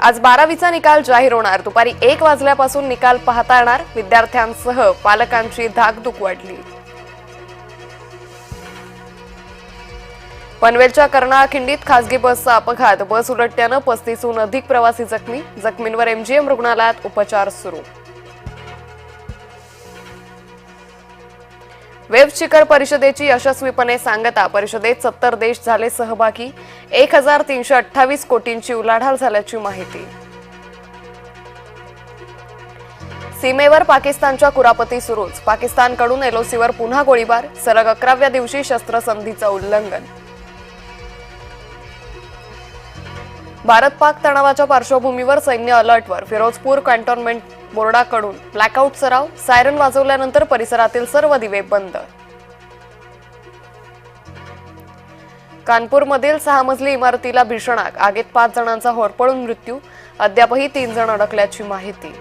आज बारावीचा निकाल जाहीर होणार. दुपारी एक वाजल्यापासून निकाल पाहता येणार. विद्यार्थ्यांसह पालकांची धाकधूक वाढली पनवेलच्या कर्नाळ खिंडीत खासगी बसचा अपघात. बस उलटल्यानं पस्तीसहून अधिक प्रवासी जखमी. जखमींवर एमजीएम रुग्णालयात उपचार सुरू. वेब शिखर परिषदेची यशस्वीपणे सांगता परिषदेत सत्तर देश झाले सहभागी. एक हजार तीनशे अठ्ठावीस कोटींची उलाढाल झाल्याची माहिती. सीमेवर पाकिस्तानच्या कुरापती सुरूच. पाकिस्तानकडून एलओसीवर पुन्हा गोळीबार. सलग अकराव्या दिवशी शस्त्रसंधीचं उल्लंघन. भारत पाक तणावाच्या पार्श्वभूमीवर सैन्य अलर्टवर. फिरोजपूर कॅन्टोन्मेंट बोर्डाकडून. ब्लॅकआउट सराव सायरन वाजवल्यानंतर परिसरातील सर्व दिवे बंद. कानपूरमधील सहा मजली इमारतीला भीषण आग. आगीत पाच जणांचा होरपळून मृत्यू. अद्यापही तीन जण अडकल्याची माहिती.